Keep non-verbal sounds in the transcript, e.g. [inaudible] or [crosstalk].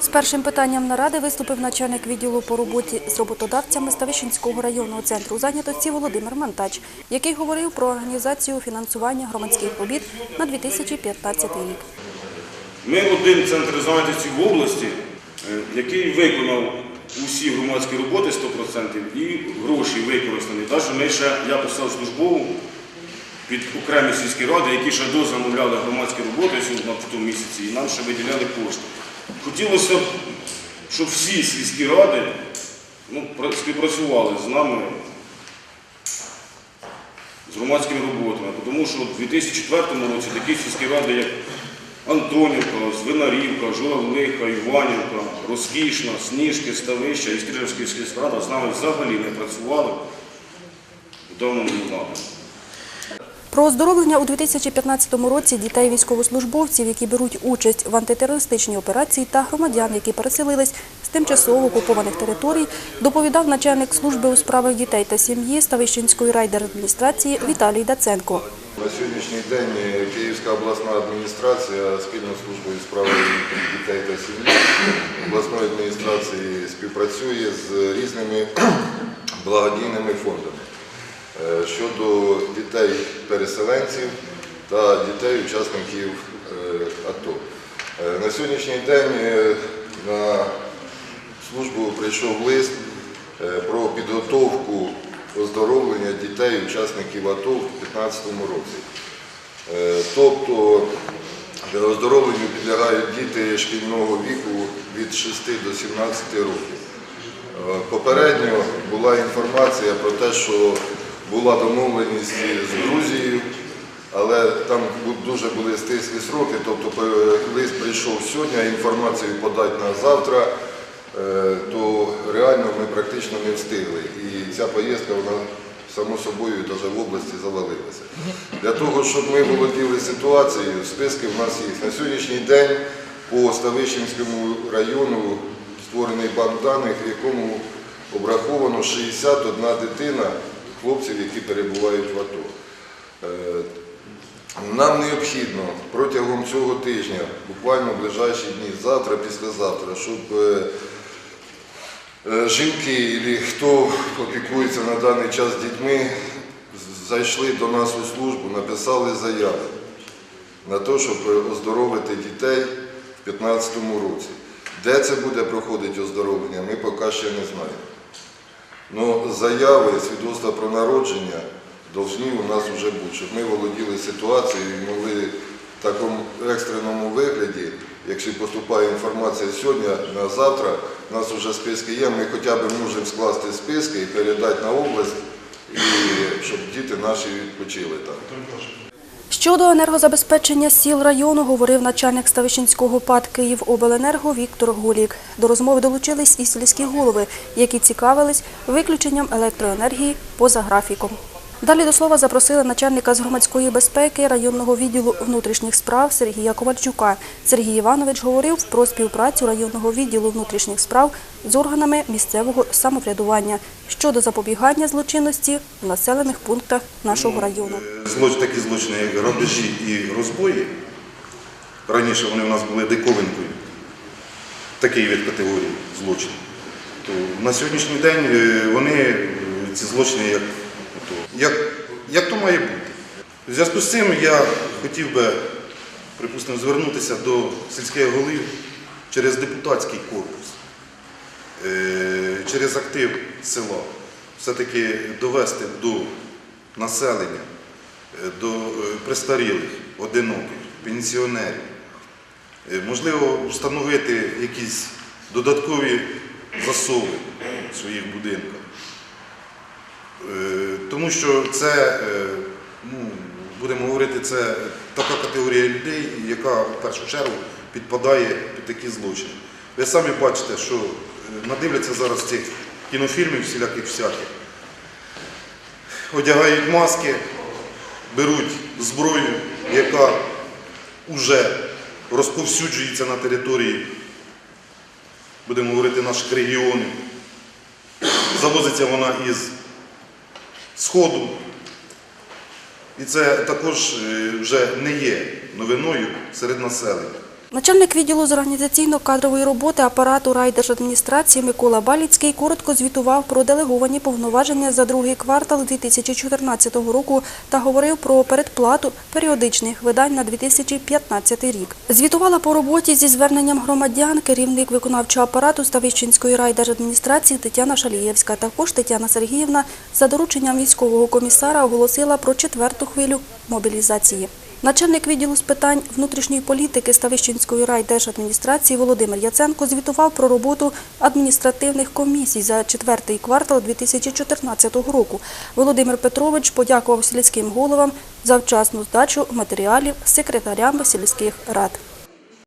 З першим питанням наради виступив начальник відділу по роботі з роботодавцями Ставищенського районного центру зайнятості Володимир Мантач, який говорив про організацію фінансування громадських робіт на 2015 рік. Ми один центр зайнятості в області, е, який виконав усі громадські роботи 100% і гроші використані. Навіть ми ще, я писав службову під окремі сільські ради, які ще дозамовляли громадські роботи в тому місяці, і нам ще виділяли кошти. Хотілося б, щоб всі сільські ради ну, співпрацювали з нами з громадськими роботами, тому що у 2004 році такі сільські ради, як Антонівка, Звинарівка, Журавлиха, Іванівка, Розкішна, Сніжки, Ставища і Стрижівська сільська рада з нами взагалі не працювали в даному напрямку. Про оздоровлення у 2015 році дітей військовослужбовців, які беруть участь в антитерористичній операції, та громадян, які переселились з тимчасово окупованих територій, доповідав начальник служби у справах дітей та сім'ї Ставищенської райдержадміністрації Віталій Даценко. На сьогоднішній день е, Київська обласна адміністрація спільно з службою у справах дітей та сім'ї обласної адміністрації співпрацює з різними [clears throat] благодійними фондами щодо дітей-переселенців та дітей-учасників е, АТО. Е, На сьогоднішній день е, на службу прийшов лист е, про підготовку оздоровлення дітей, учасників АТО в 2015 році. Е, Тобто е, оздоровленню підлягають діти шкільного віку від 6 до 17 років. Е, Попередньо була інформація про те, що була домовленість з Грузією, але там дуже були стислі сроки, тобто лист прийшов сьогодні, а інформацію подати на завтра, е, то реально ми практично не встигли. І ця поїздка, вона само собою навіть в області завалилася. Для того, щоб ми володіли ситуацією, списки в нас є. На сьогоднішній день по Ставищенському району створений банк даних, в якому обраховано 61 дитина хлопців, які перебувають в АТО. Е, Нам необхідно протягом цього тижня, буквально в ближайші дні, завтра, післязавтра, щоб е, е, жінки або хто опікується на даний час дітьми, зайшли до нас у службу, написали заяви на те, щоб оздоровити дітей в 2015 році. Де це буде проходити оздоровлення, ми поки ще не знаємо. Ну, заяви, свідоцтва про народження повинні у нас вже бути, щоб ми володіли ситуацією і могли в такому екстреному вигляді, якщо поступає інформація сьогодні, на завтра, у нас вже списки є, ми хоча б можемо скласти списки і передати на область, щоб діти наші відпочили там. Щодо енергозабезпечення сіл району говорив начальник Ставищенського ПАД «Київобленерго» Віктор Гулік. До розмови долучились і сільські голови, які цікавились виключенням електроенергії поза графіком. Далі до слова запросили начальника з громадської безпеки районного відділу внутрішніх справ Сергія Ковальчука. Сергій Іванович говорив про співпрацю районного відділу внутрішніх справ з органами місцевого самоврядування щодо запобігання злочинності в населених пунктах нашого району. Такі злочини, як грабежі і розбої. Раніше вони у нас були диковинкою, такий вид категорії злочинів. На сьогоднішній день е, вони, е, ці злочини, як, як, як то має бути. В зв'язку з цим я хотів би, припустимо, звернутися до сільських голів через депутатський корпус, е, через актив села, все-таки довести до населення, е, до е, престарілих, одиноких, пенсіонерів. Можливо, встановити якісь додаткові засови в своїх будинках. Е, Тому що це, е, ну, будемо говорити, це така категорія людей, яка в першу чергу підпадає під такі злочини. Ви самі бачите, що е, надивляться зараз цих кінофільмів всіляких всяких одягають маски, беруть зброю, яка вже розповсюджується на території, будемо говорити, наших регіонів. Завозиться вона із Сходу. І це також е, вже не є новиною серед населення. Начальник відділу з організаційно-кадрової роботи апарату райдержадміністрації Микола Баліцький коротко звітував про делеговані повноваження за другий квартал 2014 року та говорив про передплату періодичних видань на 2015 рік. Звітувала по роботі зі зверненням громадян керівник виконавчого апарату Ставищенської райдержадміністрації Тетяна Шалієвська. Також Тетяна Сергіївна за дорученням військового комісара оголосила про четверту хвилю мобілізації. Начальник відділу з питань внутрішньої політики Ставищенської райдержадміністрації Володимир Яценко звітував про роботу адміністративних комісій за четвертий квартал 2014 року. Володимир Петрович подякував сільським головам за вчасну здачу матеріалів секретарям сільських рад.